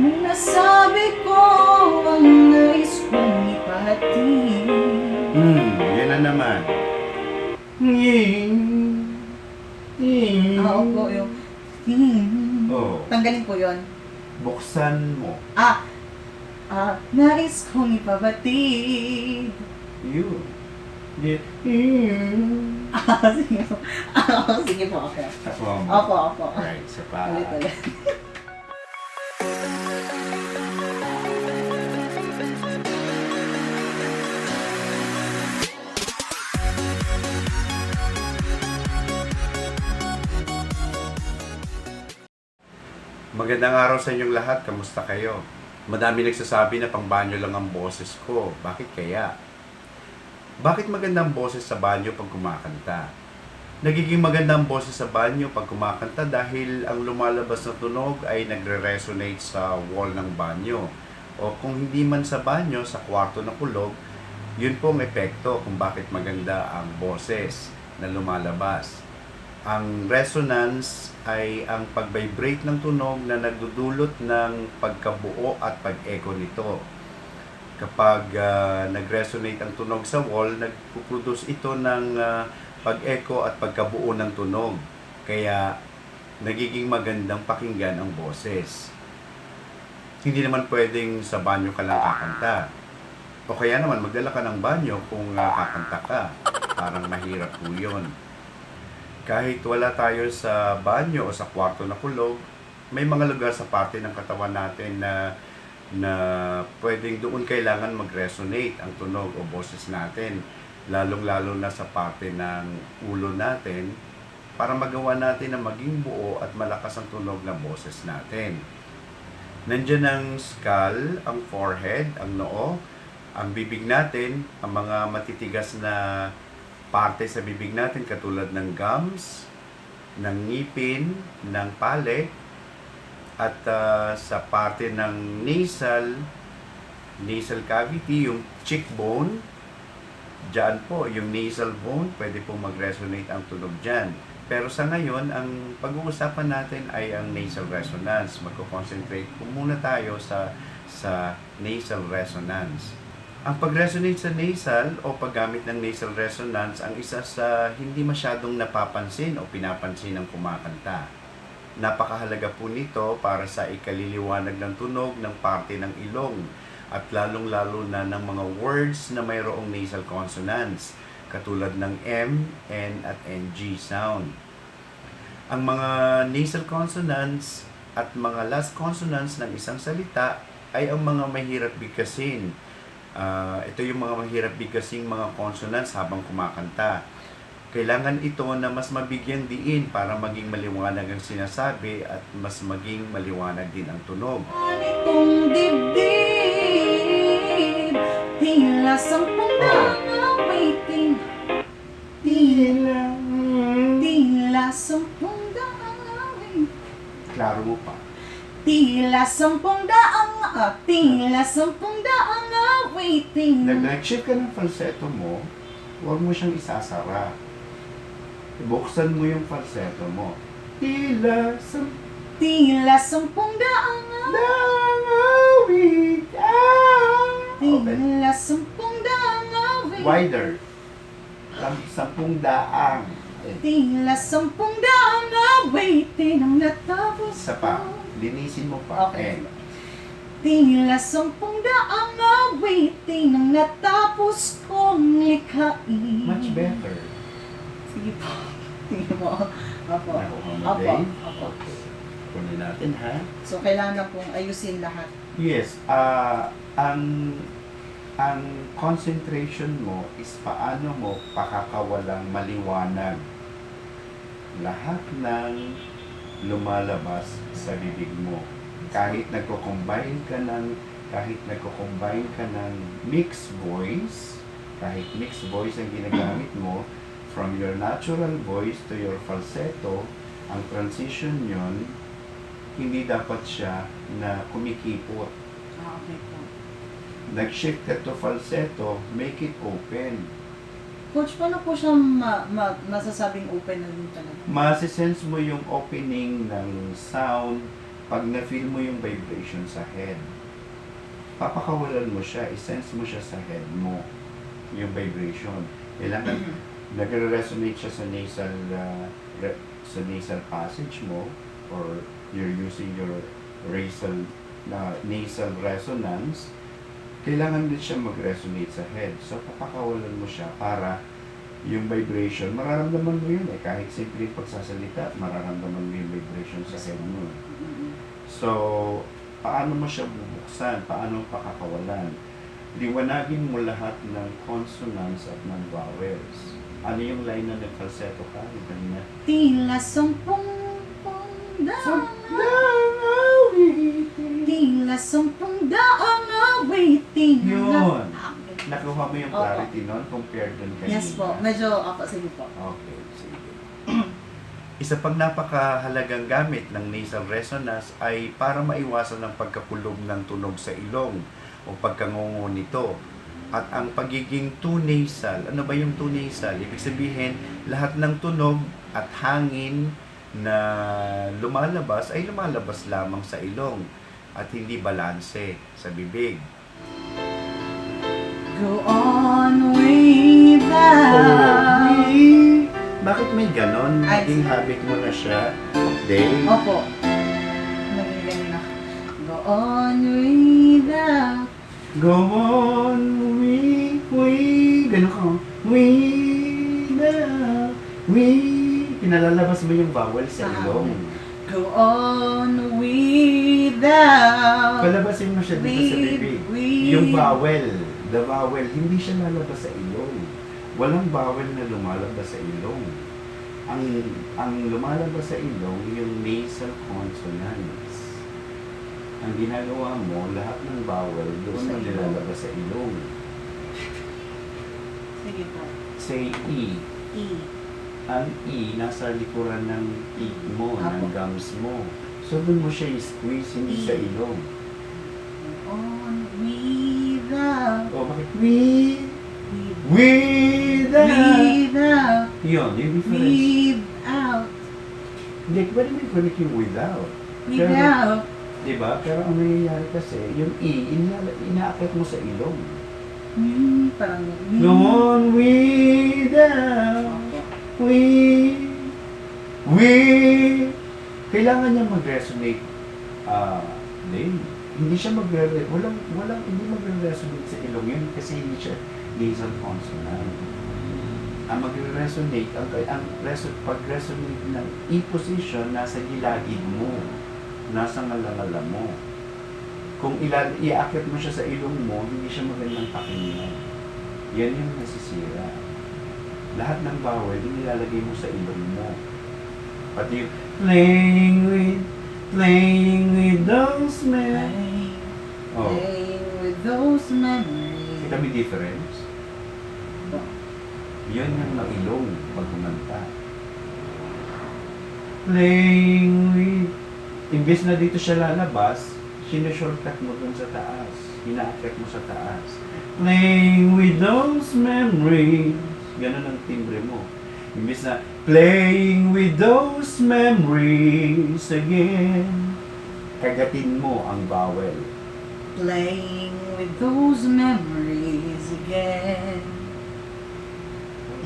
Nung nasabi ko ang nais kong ipahatid Hmm, yan na naman. Nging. Nging. Ah, opo, yung hmm. Oh, Tanggalin po yon. buksan mo. Ah, ah, nais kong ipabatid. Yun. Di- Nging. Ah, sige po. Ah, sige po, okay. Ako mo. Opo, opo. Right, sa pa. Ulit, ulit. Magandang araw sa inyong lahat. Kamusta kayo? Madami nagsasabi na pang banyo lang ang boses ko. Bakit kaya? Bakit magandang boses sa banyo pag kumakanta? Nagiging magandang boses sa banyo pag kumakanta dahil ang lumalabas na tunog ay nagre-resonate sa wall ng banyo. O kung hindi man sa banyo, sa kwarto na kulog, yun po ang epekto kung bakit maganda ang boses na lumalabas. Ang resonance ay ang pag-vibrate ng tunog na nagdudulot ng pagkabuo at pag-echo nito. Kapag ah, nag-resonate ang tunog sa wall, nagpuproduce ito ng ah, pag-echo at pagkabuo ng tunog. Kaya nagiging magandang pakinggan ang boses. Hindi naman pwedeng sa banyo ka lang kakanta. O kaya naman magdala ka ng banyo kung ah, kakanta ka. Parang mahirap po yun kahit wala tayo sa banyo o sa kwarto na kulog, may mga lugar sa parte ng katawan natin na na pwedeng doon kailangan mag-resonate ang tunog o boses natin, lalong-lalo na sa parte ng ulo natin para magawa natin na maging buo at malakas ang tunog ng boses natin. Nandiyan ang skull, ang forehead, ang noo, ang bibig natin, ang mga matitigas na parte sa bibig natin katulad ng gums, ng ngipin, ng palate, at ah, sa parte ng nasal, nasal cavity, yung cheekbone, dyan po, yung nasal bone, pwede po mag-resonate ang tunog dyan. Pero sa ngayon, ang pag-uusapan natin ay ang nasal resonance. Magko-concentrate po muna tayo sa sa nasal resonance. Ang pag-resonate sa nasal o paggamit ng nasal resonance ang isa sa hindi masyadong napapansin o pinapansin ng kumakanta. Napakahalaga po nito para sa ikaliliwanag ng tunog ng parte ng ilong at lalong-lalo na ng mga words na mayroong nasal consonants katulad ng M, N at NG sound. Ang mga nasal consonants at mga last consonants ng isang salita ay ang mga mahirap bigkasin Ah, ito yung mga mahirap bigkasing mga consonants habang kumakanta. Kailangan ito na mas mabigyan diin para maging maliwanag ang sinasabi at mas maging maliwanag din ang tunog. Itong dibdib Tila sampung daang awitin Tila, tila sampung daang awitin Klaro mo pa. Tila sampung daang ah, Tila sampung daang awitin Nag- Nag-shift ka ng falsetto mo, huwag mo siyang isasara. Buksan mo yung falsetto mo. Tila sa Tila sampung daang dangawit Open. Tila sampung daang awitin Wider. Sam- Sampung daang. Tila sampung daang awitin Ang natapos Isa pa. Linisin mo pa. Okay. Eh, Tila sampung daang awitin ang natapos kong likhain. much better. Sige po. Sige po. Opo. Nakuha mo Opo. din? Opo. Okay. Kunin natin ha. So, kailangan pong ayusin lahat. Yes, ah ang ang concentration mo is paano mo pakakawalang maliwanag lahat ng lumalabas sa bibig mo. Kahit nagko-combine ka ng kahit nagko-combine ka ng mixed voice, kahit mixed voice ang ginagamit mo, from your natural voice to your falsetto, ang transition yon hindi dapat siya na kumikipot. Ah, okay po. Nag-shift ka to falsetto, make it open. Coach, paano po siya ma- ma- masasabing open na din talaga? Masisense mo yung opening ng sound pag na-feel mo yung vibration sa head, papakawalan mo siya, i-sense mo siya sa head mo, yung vibration. Kailangan nagre-resonate siya sa nasal uh, re- sa nasal passage mo or you're using your nasal na nasal resonance kailangan din siya mag-resonate sa head so papakawalan mo siya para yung vibration mararamdaman mo yun eh. Kahit simple pagsasalita mararamdaman mo yung vibration sa head mo so paano mo siya bubuksan? Paano pakakawalan? Liwanagin mo lahat ng consonants at ng vowels. Ano yung line na nag-falsetto ka? Kanina? Tila sampung daang Tila sampung daang awitin. Yun. Nakuha mo yung Opo. clarity nun compared dun kanina? Yes po, medyo, ako, sige po. Okay, sige. Isa pang napakahalagang gamit ng nasal resonance ay para maiwasan ang pagkapulog ng tunog sa ilong o pagkangungo nito. At ang pagiging two nasal, ano ba yung two nasal? Ibig sabihin, lahat ng tunog at hangin na lumalabas ay lumalabas lamang sa ilong at hindi balanse sa bibig. Go on without Oh, Bakit may ganon? Ay, Naging sige. habit mo na siya, Dave? Opo. Naging ganun na. Go on without Go on, we, we, gano'n ka. Na, we. Pinalalabas mo yung vowel sa Ah, ilong. Go on without Palabasin mo siya dito sa bibig. Yung vowel, the vowel, hindi siya lalabas sa ilong. Walang vowel na lumalabas sa ilong. Ang ang lumalabas sa ilong, yung nasal consonants. Ang ginagawa mo, lahat ng vowel doon na nilalabas sa ilong. Sige po. Say E. E. Ang E, nasa likuran ng teeth mo, ng Apo. gums mo. So, doon mo siya i-squeeze, hindi E. sa ilong. Without O, bakit? We, with- without. without Yun, yung difference. without Hindi, pwede mo i-connect yung without. without Diba? Pero ang nangyayari kasi, yung E, ina inaakit mo sa ilong. Hmm, parang Go on without. We, we. Kailangan niya mag-resonate. Ah, din. Hindi siya magre walang walang hindi magre-resonate sa ilong yun kasi hindi siya nasal consonant. Ang magre-resonate, ang, ang reso, pag-resonate ng E position nasa gilagid mo, nasa ngalangala mo. Kung ila, iaakit mo siya sa ilong mo, hindi siya magandang pakinggan. Yan yung nasisira lahat ng bawal, inilalagay mo sa ilong mo. Pati yung playing with, playing with those men. Oh, playing with those memories. kita may difference? Yun yung ng ilong pag kumanta. Playing with, imbes na dito siya lalabas, sinashortcut mo dun sa taas. Inaakit mo sa taas. Playing with those memories. Ganun ang timbre mo. Imbes na, playing with those memories again. Kagatin mo ang vowel. Playing with those memories again.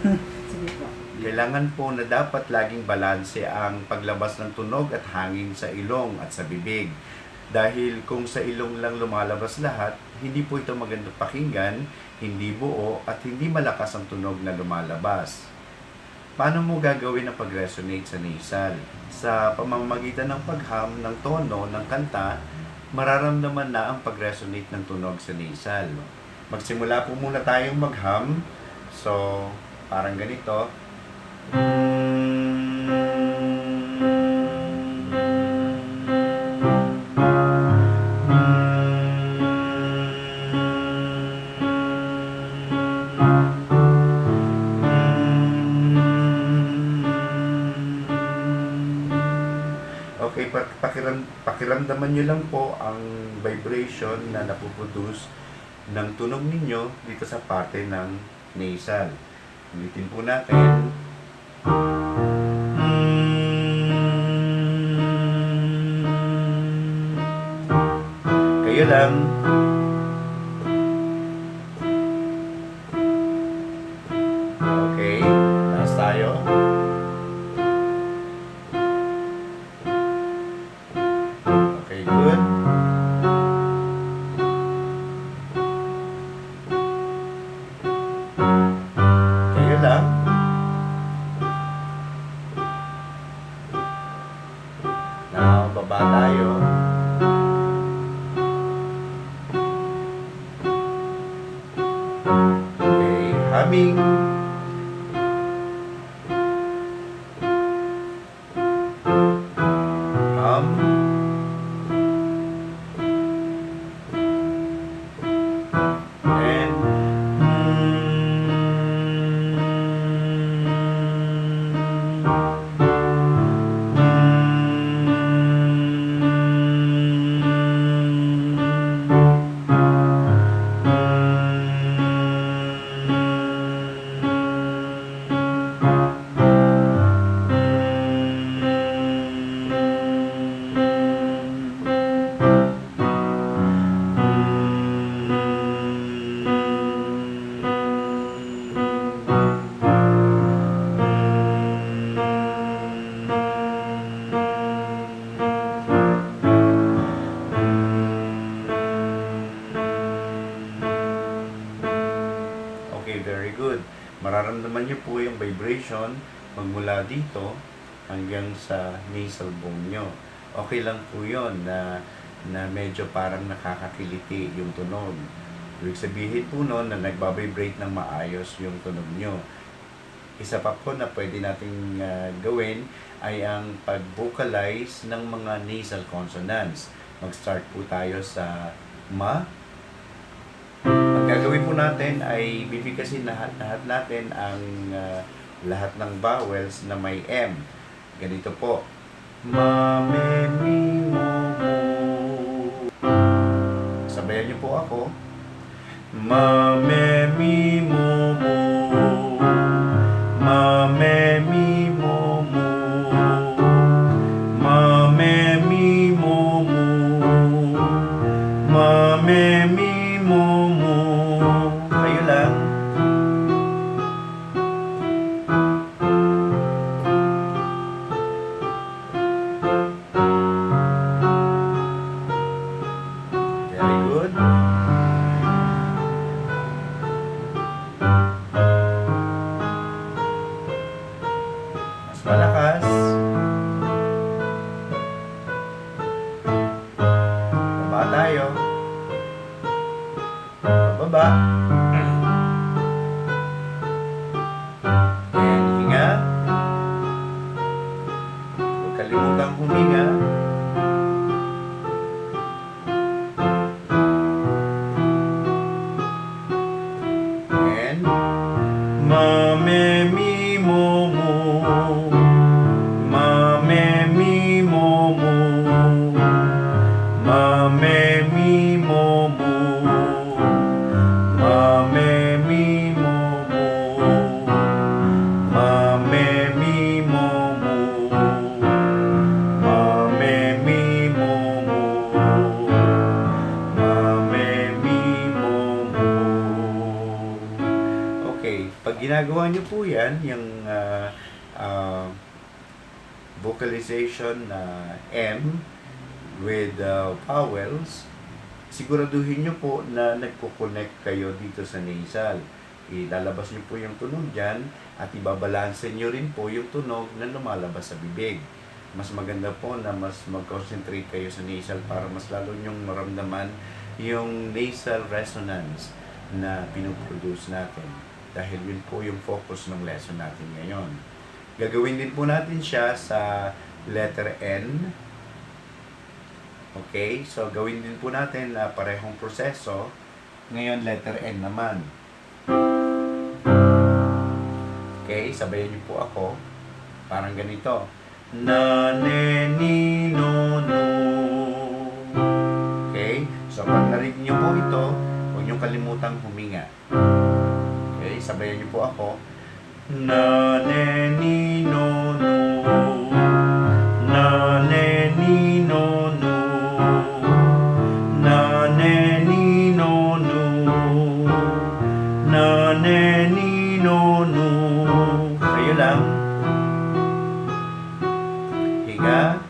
Sige po. Kailangan po na dapat laging balanse ang paglabas ng tunog at hangin sa ilong at sa bibig. Dahil kung sa ilong lang lumalabas lahat, hindi po ito magandang pakinggan, hindi buo, at hindi malakas ang tunog na lumalabas. Paano mo gagawin ang pag-resonate sa nasal? Sa pamamagitan ng pagham ng tono ng kanta, mararamdaman na ang pag-resonate ng tunog sa nasal. Magsimula po muna tayong magham. So, parang ganito. Nalaman nyo lang po ang vibration na napuproduce ng tunog ninyo dito sa parte ng nasal. Ulitin po natin. Kayo lang. Vibration magmula dito hanggang sa nasal bone nyo. Okay lang po yon na, na medyo parang nakakakiliti yung tunog. Ibig sabihin po nun na nagbabibrate ng maayos yung tunog nyo. Isa pa po na pwede nating ah, gawin ay ang pag-vocalize ng mga nasal consonants. Mag-start po tayo sa ma, ang gagawin po natin ay bibigkasin lahat, lahat natin ang ah, lahat ng vowels na may M. Ganito po. Ma, me, mi, mo, mo. Sabayan niyo po ako. Ma, Baba. And ginagawa niyo po yan, yung ah, ah, vocalization na M with uh, vowels, siguraduhin niyo po na nagko-connect kayo dito sa nasal. Ilalabas niyo po yung tunog dyan at ibabalanse niyo rin po yung tunog na lumalabas sa bibig. Mas maganda po na mas mag-concentrate kayo sa nasal para mas lalo niyong maramdaman yung nasal resonance na pinuproduce natin. Dahil yun po yung focus ng lesson natin ngayon. Gagawin din po natin siya sa letter N. Okay, so gawin din po natin na parehong proseso. Ngayon, letter N naman. Okay, sabayan niyo po ako. Parang ganito. Na, ne, ni, no, no. Okay, so pag narinig niyo po ito, huwag niyo kalimutang huminga sabayan niyo po ako. Na ne no no Na ne no no Na ne no no Na ne no no Kayo lang. Higa.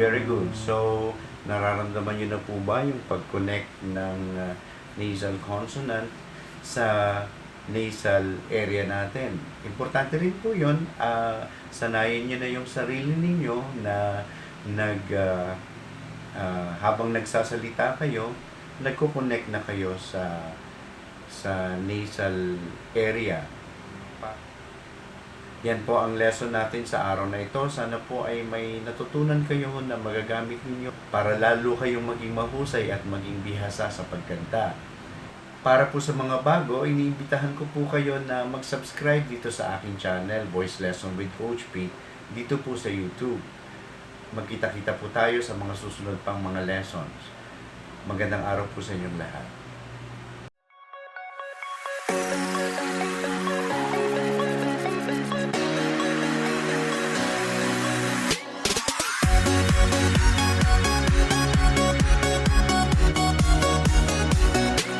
Very good. So, nararamdaman nyo na po ba yung pag-connect ng uh, nasal consonant sa nasal area natin? Importante rin po yun. ah, sanayin nyo na yung sarili ninyo na nag, ah, ah, habang nagsasalita kayo, nagko-connect na kayo sa sa nasal area. Yan po ang lesson natin sa araw na ito. Sana po ay may natutunan kayo na magagamit ninyo para lalo kayong maging mahusay at maging bihasa sa pagkanta. Para po sa mga bago, iniimbitahan ko po kayo na mag-subscribe dito sa aking channel, Voice Lesson with Coach P, dito po sa YouTube. Magkita-kita po tayo sa mga susunod pang mga lessons. Magandang araw po sa inyong lahat.